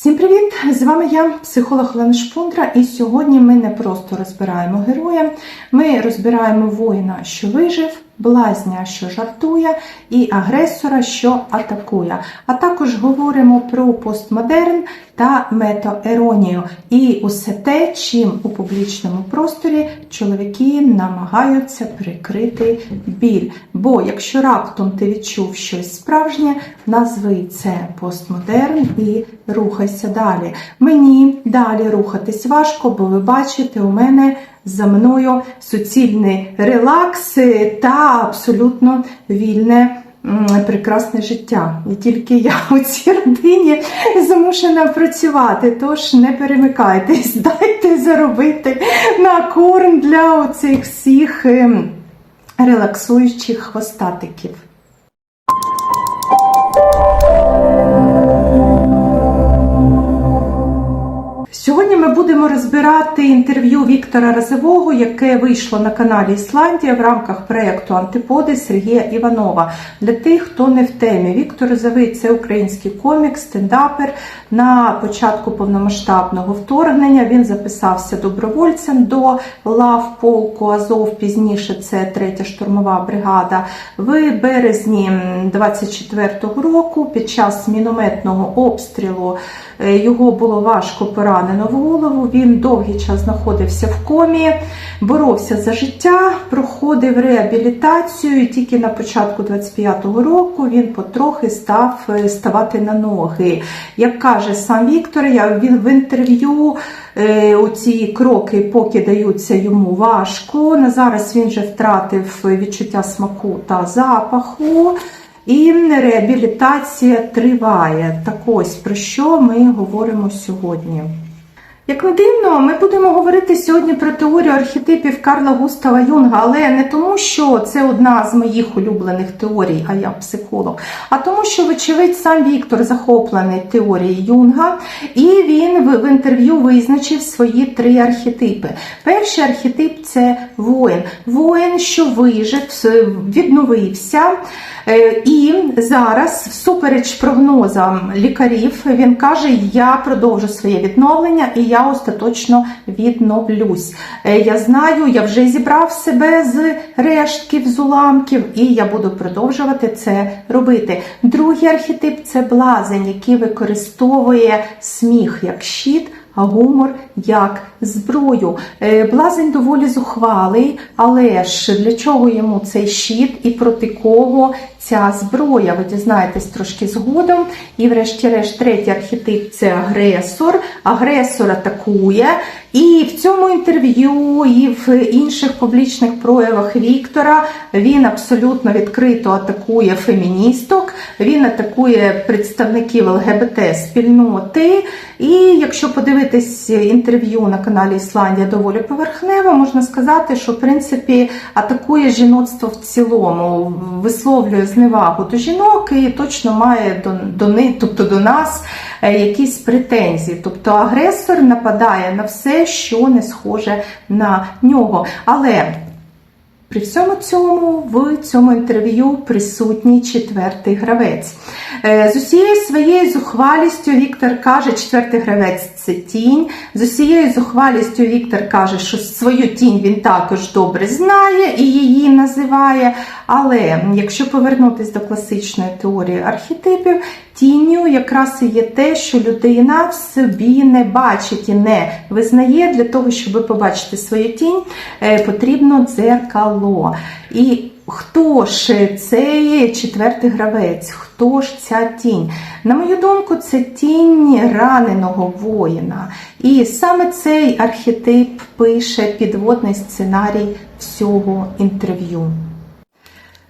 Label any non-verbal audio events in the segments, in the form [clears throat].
Всім привіт! З вами я, психолог Олена Шпундра, і сьогодні ми не просто розбираємо героя, ми розбираємо воїна, що вижив, блазня, що жартує, і агресора, що атакує. А також говоримо про постмодерн та метаеронію і усе те, чим у публічному просторі чоловіки намагаються прикрити біль. Бо якщо раптом ти відчув щось справжнє, назви це постмодерн і рухайся далі. Мені далі рухатись важко, бо ви бачите, у мене за мною суцільний релакс та абсолютно вільне. Прекрасне життя. І тільки я [laughs] у цій родині змушена працювати. Тож не перемикайтесь, [laughs] дайте заробити на корм для оцих всіх ем, релаксуючих хвостатиків. Розбирати інтерв'ю Віктора Разового, яке вийшло на каналі Ісландія в рамках проєкту Антиподи Сергія Іванова. Для тих, хто не в темі, Віктор Разовий це український комік, стендапер. На початку повномасштабного вторгнення він записався добровольцем до лав полку Азов. Пізніше це третя штурмова бригада. В березні 24-го року під час мінометного обстрілу його було важко поранено в голову. Він довгий час знаходився в комі, боровся за життя, проходив реабілітацію. І тільки на початку 25-го року він потрохи став е, ставати на ноги. Як каже сам Віктор, я він в інтерв'ю е, оці кроки поки даються йому важко. На зараз він вже втратив відчуття смаку та запаху. І реабілітація триває. Так ось про що ми говоримо сьогодні. Як не дивно, ми будемо говорити сьогодні про теорію архетипів Карла Густава Юнга, але не тому, що це одна з моїх улюблених теорій, а я психолог, а тому, що, вочевидь, сам Віктор захоплений теорією Юнга, і він в, інтерв'ю визначив свої три архетипи. Перший архетип це воїн. Воїн, що вижив, відновився. Е, І зараз, всупереч прогнозам лікарів, він каже: Я продовжу своє відновлення і я остаточно відновлюсь. Е, Я знаю, я вже зібрав себе з рештків, з уламків, і я буду продовжувати це робити. Другий архетип це блазень, який використовує сміх як щит. Гумор як зброю. Е, Блазень доволі зухвалий, але ж для чого йому цей щит і проти кого ця зброя? Ви дізнаєтесь трошки згодом. І, врешті-решт, третій архетип це агресор. Агресор атакує. І в цьому інтерв'ю, і в інших публічних проявах Віктора він абсолютно відкрито атакує феміністок, він атакує представників ЛГБТ спільноти. І якщо подивитись інтерв'ю на каналі Ісландія доволі поверхнево, можна сказати, що в принципі атакує жіноцтво в цілому, висловлює зневагу до жінок і точно має до, до них, тобто до нас е, якісь претензії. Тобто агресор нападає на все, що не схоже на нього. Але при всьому цьому в цьому інтерв'ю присутній четвертий гравець. Е, З усією своєю зухвалістю Віктор каже, четвертий гравець це тінь. З усією зухвалістю Віктор каже, що свою тінь він також добре знає і її називає. Але якщо повернутися до класичної теорії архетипів, тінню якраз і є те, що людина в собі не бачить і не визнає для того, щоб побачити свою тінь, е, потрібно дзеркало. І хто ж цей четвертий гравець? Хто ж ця тінь? На мою думку, це тінь раненого воїна. І саме цей архетип пише підводний сценарій всього інтерв'ю.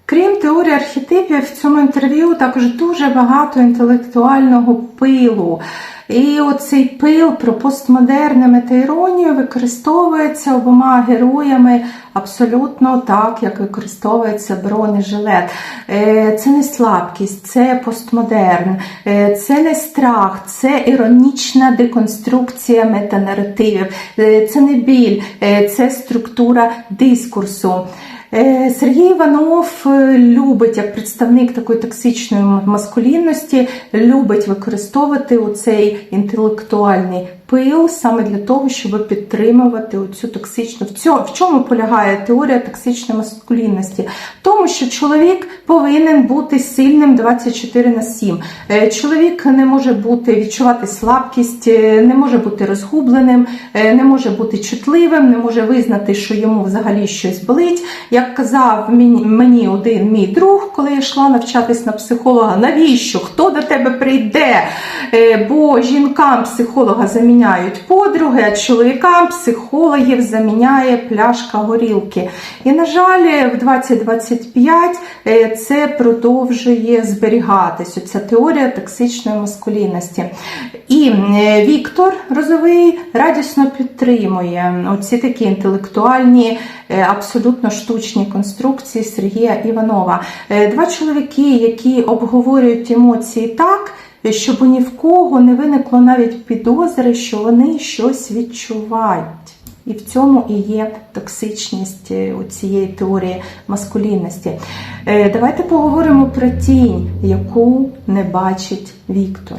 Крім теорії архетипів, в цьому інтерв'ю також дуже багато інтелектуального пилу. І оцей пил про постмодерне метаіронію використовується обома героями абсолютно так, як використовується бронежилет. Е, Це не слабкість, це постмодерн, е, це не страх, це іронічна деконструкція метанаративів, е, це не біль, це структура дискурсу. Е, Сергій Іванов е, любить як представник такої токсичної маскулінності, любить використовувати цей інтелектуальний пил саме для того, щоб підтримувати оцю токсичну. В цьому, в чому полягає теорія токсичної маскулінності? В тому, що чоловік повинен бути сильним 24 на 7. Е, Чоловік не може бути відчувати слабкість, е, не може бути розгубленим, е, не може бути чутливим, не може визнати, що йому взагалі щось болить. Як казав мені, один мій друг, коли я йшла навчатись на психолога, навіщо? Хто до тебе прийде? Бо жінкам психолога заміняють подруги, а чоловікам психологів заміняє пляшка горілки. І, на жаль, в 2025 е, це продовжує зберігатись. Оця теорія токсичної маскулінності. І е, Віктор Розовий радісно підтримує оці такі інтелектуальні, е, абсолютно штучні конструкції Сергія Іванова. Два чоловіки, які обговорюють емоції так. Щоб ні в кого не виникло навіть підозри, що вони щось відчувають. І в цьому і є токсичність е, у цієї теорії маскулінності. Е, Давайте поговоримо про тінь, яку не бачить Віктор.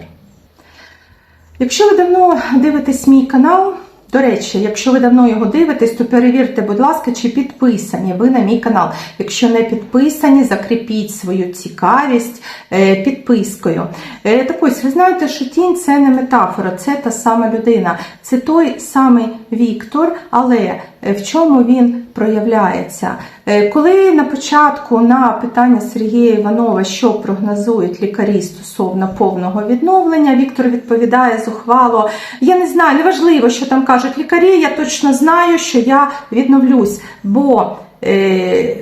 Якщо ви давно дивитесь мій канал, до речі, якщо ви давно його дивитесь, то перевірте, будь ласка, чи підписані ви на мій канал. Якщо не підписані, закріпіть свою цікавість е, підпискою. Е, Так ось, ви знаєте, що тінь це не метафора, це та сама людина. Це той самий Віктор, але в чому він проявляється? Е, Коли на початку на питання Сергія Іванова, що прогнозують лікарі стосовно повного відновлення, Віктор відповідає зухвало: я не знаю, неважливо, що там кажуть лікарі, я точно знаю, що я відновлюсь. бо е,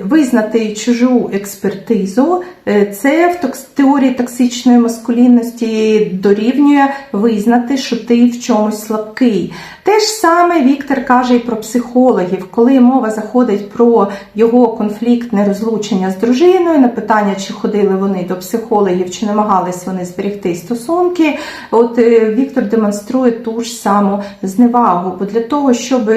Визнати чужу експертизу, е, це в теорії токсичної маскулінності дорівнює визнати, що ти в чомусь слабкий. Те ж саме Віктор каже і про психологів, коли мова заходить про його конфліктне розлучення з дружиною, на питання, чи ходили вони до психологів, чи намагались вони зберегти стосунки. От е, Віктор демонструє ту ж саму зневагу, бо для того, щоб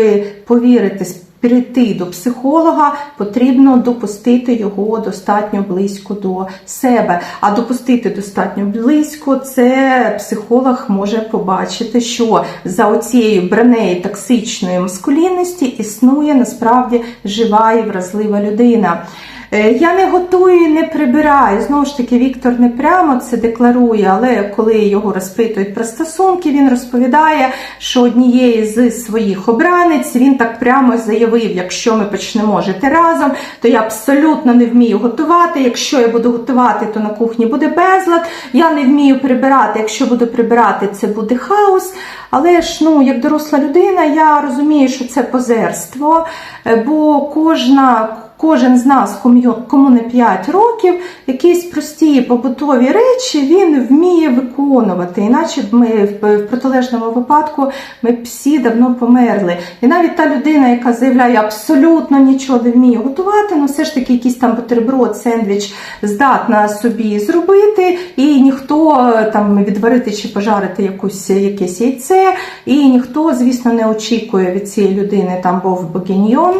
повірити Прийти до психолога потрібно допустити його достатньо близько до себе. А допустити достатньо близько, це психолог може побачити, що за оцією бранею токсичної маскулінності існує насправді жива і вразлива людина. Е, Я не готую і не прибираю. Знову ж таки, Віктор не прямо це декларує, але коли його розпитують про стосунки, він розповідає, що однієї з своїх обранець він так прямо заявив: якщо ми почнемо жити разом, то я абсолютно не вмію готувати. Якщо я буду готувати, то на кухні буде безлад. Я не вмію прибирати. Якщо буду прибирати, це буде хаос. Але ж ну, як доросла людина, я розумію, що це позерство, е, бо кожна. Кожен з нас, кому- не 5 років, якісь прості побутові речі він вміє виконувати. Іначе б ми в протилежному випадку ми всі давно померли. І навіть та людина, яка заявляє абсолютно нічого не вміє готувати, ну все ж таки якийсь там бутерброд, сендвіч здатна собі зробити, і ніхто е, там відварити чи пожарити якусь якесь яйце, і ніхто, звісно, не очікує від цієї людини там був богіньйон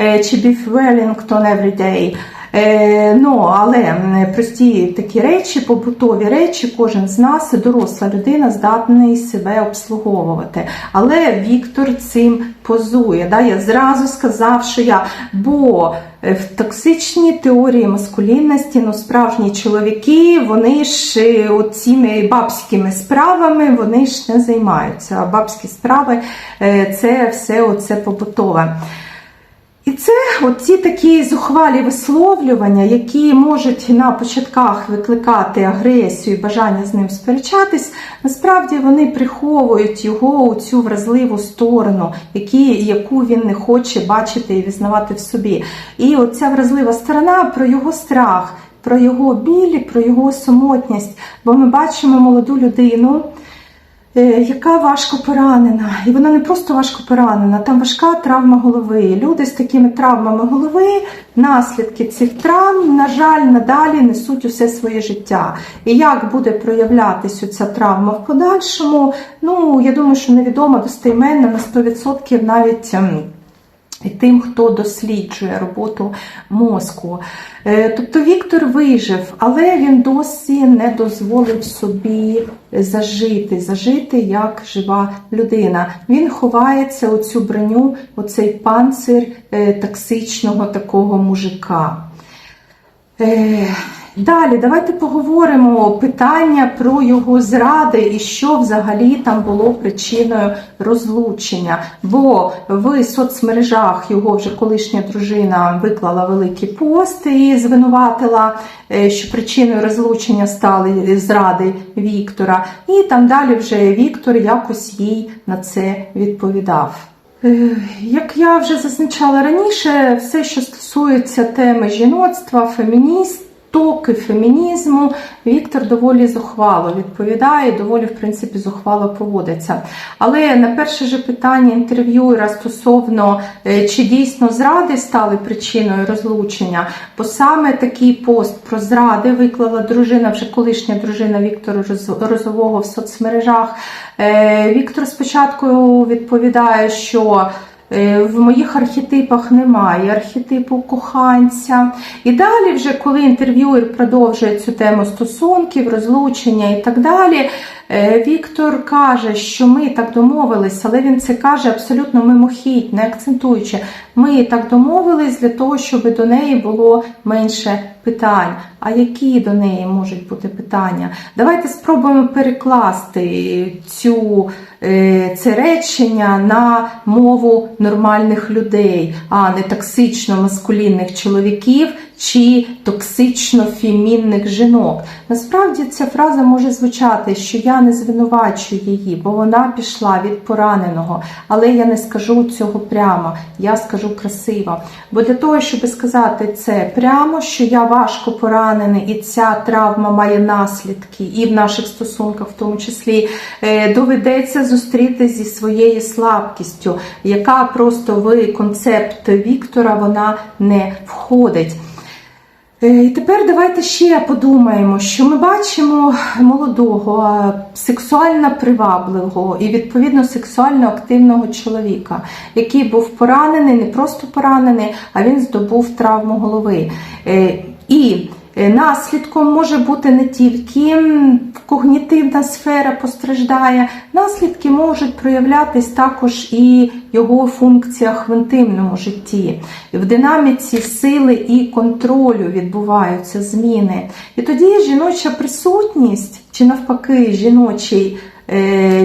е, чи біф Велінгтон every day. Е, ну, але прості такі речі, побутові речі, кожен з нас, доросла людина, здатний себе обслуговувати. Але Віктор цим позує. Да? Я зразу сказав, що я, бо е, в токсичній теорії маскулінності, ну, справжні чоловіки, вони ж е, цими бабськими справами вони ж не займаються. А бабські справи е, це все оце побутове. І це оці такі зухвалі висловлювання, які можуть на початках викликати агресію і бажання з ним сперечатись, насправді вони приховують його у цю вразливу сторону, які, яку він не хоче бачити і візнавати в собі. І оця вразлива сторона про його страх, про його біль, про його самотність. Бо ми бачимо молоду людину. Е, Яка важко поранена, і вона не просто важко поранена, там важка травма голови. Люди з такими травмами голови, наслідки цих травм, на жаль, надалі несуть усе своє життя. І як буде проявлятися ця травма в подальшому, ну я думаю, що невідомо достеменно на 100% навіть. І тим, хто досліджує роботу мозку. Е, Тобто Віктор вижив, але він досі не дозволив собі зажити, зажити як жива людина. Він ховається у цю броню, оцей панцир е, токсичного такого мужика. Далі давайте поговоримо питання про його зради і що взагалі там було причиною розлучення. Бо в соцмережах його вже колишня дружина виклала великий пост і звинуватила, е, що причиною розлучення стали зради Віктора. І там далі вже Віктор якось їй на це відповідав. Е, Як я вже зазначала раніше, все, що стосується теми жіноцтва, феміністки, фемінізму, Віктор доволі зухвало відповідає, доволі, в принципі, зухвало поводиться. Але на перше же питання інтерв'юера стосовно е, чи дійсно зради стали причиною розлучення, бо саме такий пост про зради виклала дружина, вже колишня дружина Віктора Розового в соцмережах. Е, Віктор спочатку відповідає, що В моїх архетипах немає архетипу коханця. І далі, вже коли інтерв'юер продовжує цю тему стосунків, розлучення і так далі, е, Віктор каже, що ми так домовились, але він це каже абсолютно мимохідь, не акцентуючи. Ми так домовились для того, щоб до неї було менше питань. А які до неї можуть бути питання? Давайте спробуємо перекласти цю, е, це речення на мову нормальних людей, а не токсично маскулінних чоловіків чи токсично фемінних жінок. Насправді ця фраза може звучати, що я не звинувачую її, бо вона пішла від пораненого. Але я не скажу цього прямо, я скажу красиво. Бо для того, щоб сказати це прямо, що я важко поранений, і ця травма має наслідки, і в наших стосунках, в тому числі, е, доведеться зустрітися зі своєю слабкістю, яка просто в концепт Віктора вона не входить. Е, І тепер давайте ще подумаємо, що ми бачимо молодого, е, сексуально привабливого і відповідно сексуально активного чоловіка, який був поранений, не просто поранений, а він здобув травму голови. Е, І наслідком може бути не тільки когнітивна сфера постраждає, наслідки можуть проявлятись також і його функціях в інтимному житті. В динаміці сили і контролю відбуваються зміни. І тоді жіноча присутність, чи навпаки, жіночий е,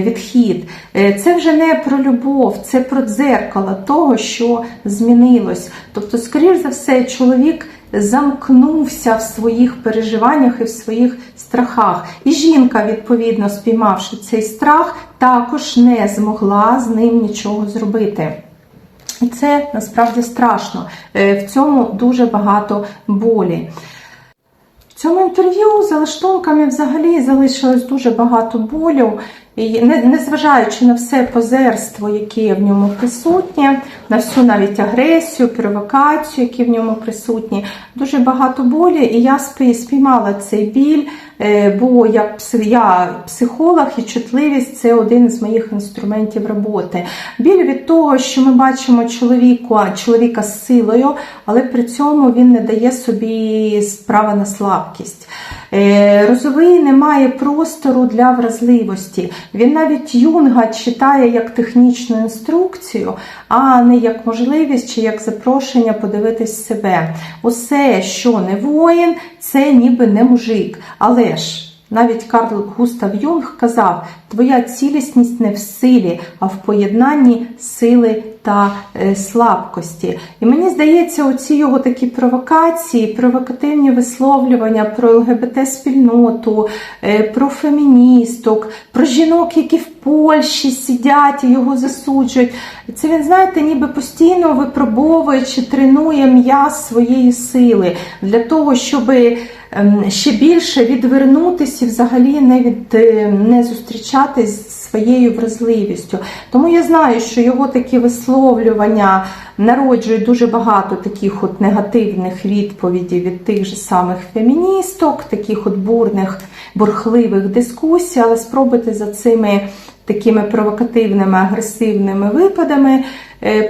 відхід, е, це вже не про любов, це про дзеркало того, що змінилось. Тобто, скоріш за все, чоловік замкнувся в своїх переживаннях і в своїх страхах. І жінка, відповідно, спіймавши цей страх, також не змогла з ним нічого зробити. І це насправді страшно. Е, В цьому дуже багато болі. Цьому інтерв'ю за лаштунками взагалі залишилось дуже багато болю. І незважаючи на все позерство, яке в ньому присутнє, на всю навіть агресію, провокацію, які в ньому присутні, дуже багато болі, і я спіймала цей біль, е, бо як я психолог і чутливість це один з моїх інструментів роботи. Біль від того, що ми бачимо чоловіка, чоловіка з силою, але при цьому він не дає собі справи на слабкість. Е, Розовий не має простору для вразливості. Він навіть юнга читає як технічну інструкцію, а не як можливість чи як запрошення подивитись себе. Усе, що не воїн, це ніби не мужик. Але ж. Навіть Карл Густав Юнг казав: твоя цілісність не в силі, а в поєднанні сили та е, слабкості. І мені здається, оці його такі провокації, провокативні висловлювання про ЛГБТ-спільноту, е, про феміністок, про жінок, які в Польщі сидять і його засуджують. Це він, знаєте, ніби постійно випробовує чи тренує м'яз своєї сили для того, щоб ем, ще більше відвернутися і взагалі не від е, не зустрічатись з своєю вразливістю. Тому я знаю, що його такі висловлювання народжують дуже багато таких от негативних відповідей від тих же самих феміністок, таких от бурних, бурхливих дискусій, але спробуйте за цими такими провокативними, агресивними випадами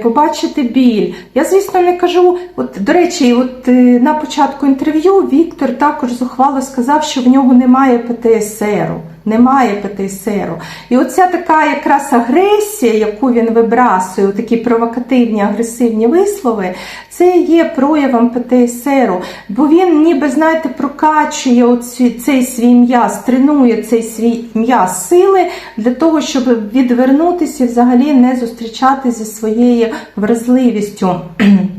побачити біль. Я, звісно, не кажу, от, до речі, от е, на початку інтерв'ю Віктор також зухвало сказав, що в нього немає ПТСРу. Немає ПТСРу. І оця така якраз агресія, яку він вибрасує, такі провокативні агресивні вислови, це є проявом ПТСРу. Бо він ніби, знаєте, прокачує оці, цей свій м'яз, тренує цей свій м'яз сили для того, щоб відвернутися і взагалі не зустрічатися зі своєю вразливістю. [clears throat]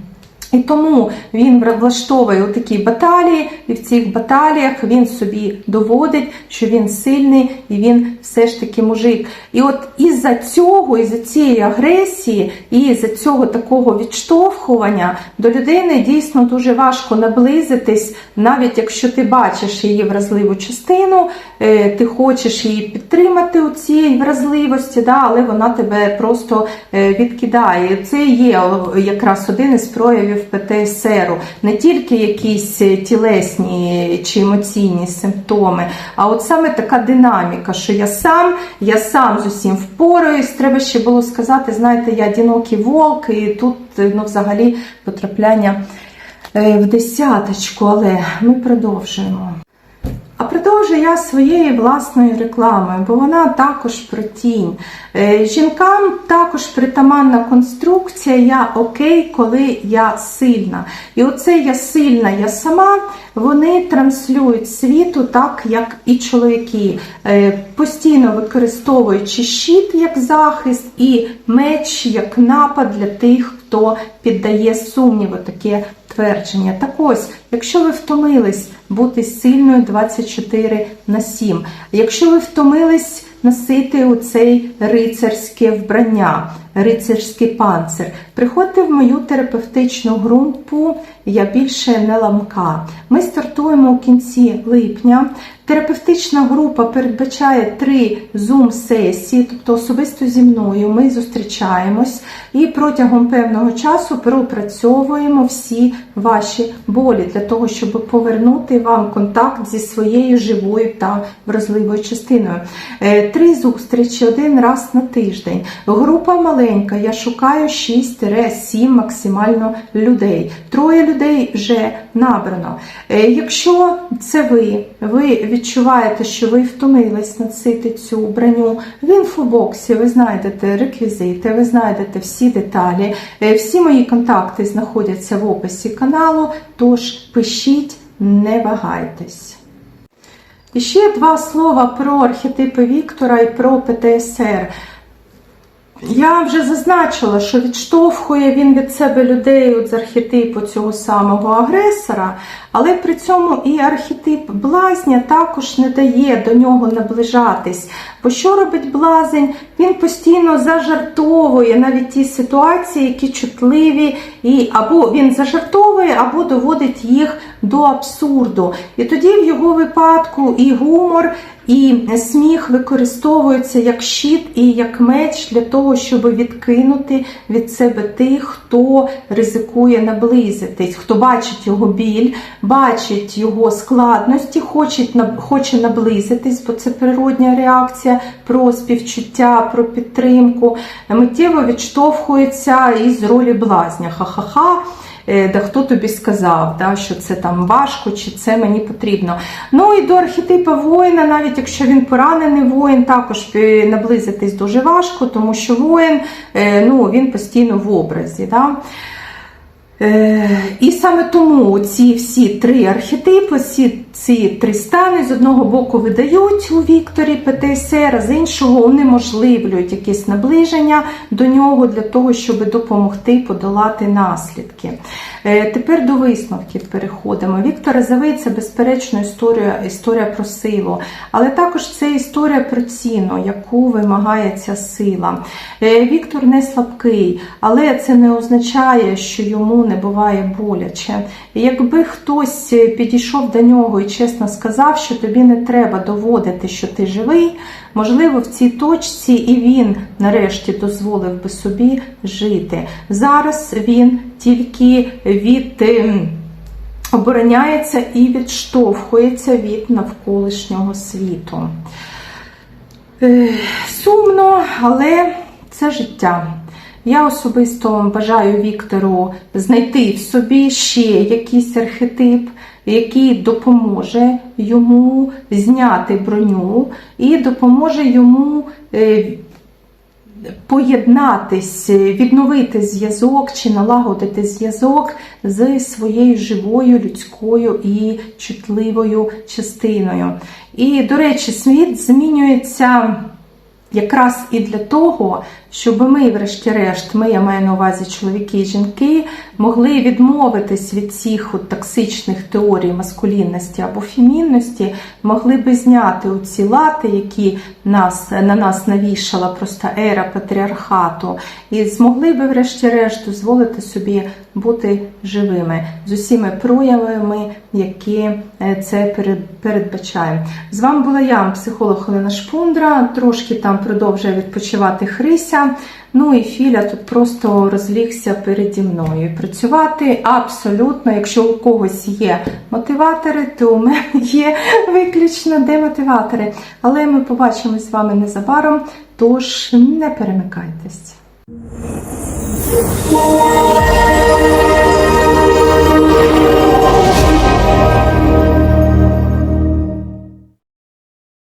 І тому він влаштовує такі баталії, і в цих баталіях він собі доводить, що він сильний і він все ж таки мужик. І от із-за цього, із-за цієї агресії, і із-за цього такого відштовхування до людини дійсно дуже важко наблизитись, навіть якщо ти бачиш її вразливу частину, е, ти хочеш її підтримати у цій вразливості, да, але вона тебе просто е, відкидає. Це є якраз один із проявів ПТСРу, не тільки якісь тілесні чи емоційні симптоми, а от саме така динаміка, що я сам, я сам з усім впораюсь. Треба ще було сказати, знаєте, я одинокий волк, і тут ну, взагалі потрапляння в десяточку, але ми продовжуємо. А продовжую я своєю власною рекламою, бо вона також про тінь. Жінкам також притаманна конструкція Я окей, коли я сильна. І оце я сильна, я сама, вони транслюють світу так, як і чоловіки, постійно використовуючи щит як захист і меч як напад для тих, хто піддає сумніву таке твердження. Так ось, якщо ви втомились бути сильною 24 на 7, якщо ви втомились носити у цей рицарське вбрання, рицарський панцир, приходьте в мою терапевтичну групу Я більше не ламка. Ми стартуємо у кінці липня. Терапевтична група передбачає три зум-сесії, тобто особисто зі мною ми зустрічаємось і протягом певного часу пропрацьовуємо всі ваші болі для того, щоб повернути вам контакт зі своєю живою та вразливою частиною. Три зустрічі один раз на тиждень. Група маленька, я шукаю 6-7 максимально людей. Троє людей вже набрано. Якщо це ви, ви відчуваєте, що ви втомились носити цю броню, в інфобоксі ви знайдете реквізити, ви знайдете всі деталі. Всі мої контакти знаходяться в описі каналу, тож пишіть, не вагайтесь. І ще два слова про архетипи Віктора і про ПТСР. Я вже зазначила, що відштовхує він від себе людей от з архетипу цього самого агресора, але при цьому і архетип блазня також не дає до нього наближатись. Бо що робить блазень? Він постійно зажартовує навіть ті ситуації, які чутливі, і або він зажартовує, або доводить їх до абсурду. І тоді в його випадку і гумор, і сміх використовуються як щит і як меч для того, щоб відкинути від себе тих, хто ризикує наблизитись, хто бачить його біль, бачить його складності, хоче, наблизитись, бо це природня реакція про співчуття, про підтримку, миттєво відштовхується із ролі блазня. Ха-ха-ха. Да хто тобі сказав, да, що це там важко, чи це мені потрібно. Ну і до архетипа воїна, навіть якщо він поранений воїн, також наблизитись дуже важко, тому що воїн ну, він постійно в образі. Да. І саме тому ці всі три архетипи, ці, ці три стани з одного боку видають у Вікторі ПТСР, а з іншого унеможливлюють якесь наближення до нього для того, щоб допомогти подолати наслідки. Тепер до висновків переходимо. Віктор Разовий це безперечно історія, історія про силу, але також це історія про ціну, яку вимагає ця сила. Віктор не слабкий, але це не означає, що йому не буває боляче. Якби хтось підійшов до нього і чесно сказав, що тобі не треба доводити, що ти живий, можливо, в цій точці і він нарешті дозволив би собі жити. Зараз він тільки від. Обороняється і відштовхується від навколишнього світу. Сумно, але це життя. Я особисто бажаю Віктору знайти в собі ще якийсь архетип, який допоможе йому зняти броню і допоможе йому. е, поєднатись, відновити зв'язок чи налагодити зв'язок з своєю живою людською і чутливою частиною. І, до речі, світ змінюється якраз і для того, щоб ми, врешті-решт, ми, я маю на увазі чоловіки і жінки, могли відмовитись від цих от токсичних теорій маскулінності або фемінності, могли би зняти оці лати, які нас, на нас навішала просто ера патріархату, і змогли би, врешті-решт, дозволити собі бути живими з усіма проявами, які е, це перед- передбачає. З вами була я, психолог Олена Шпундра. Трошки там продовжує відпочивати Хрися. Ну і Філя тут просто розлігся переді мною. Працювати абсолютно, якщо у когось є мотиватори, то у мене є виключно демотиватори. Але ми побачимось з вами незабаром, тож не перемикайтесь.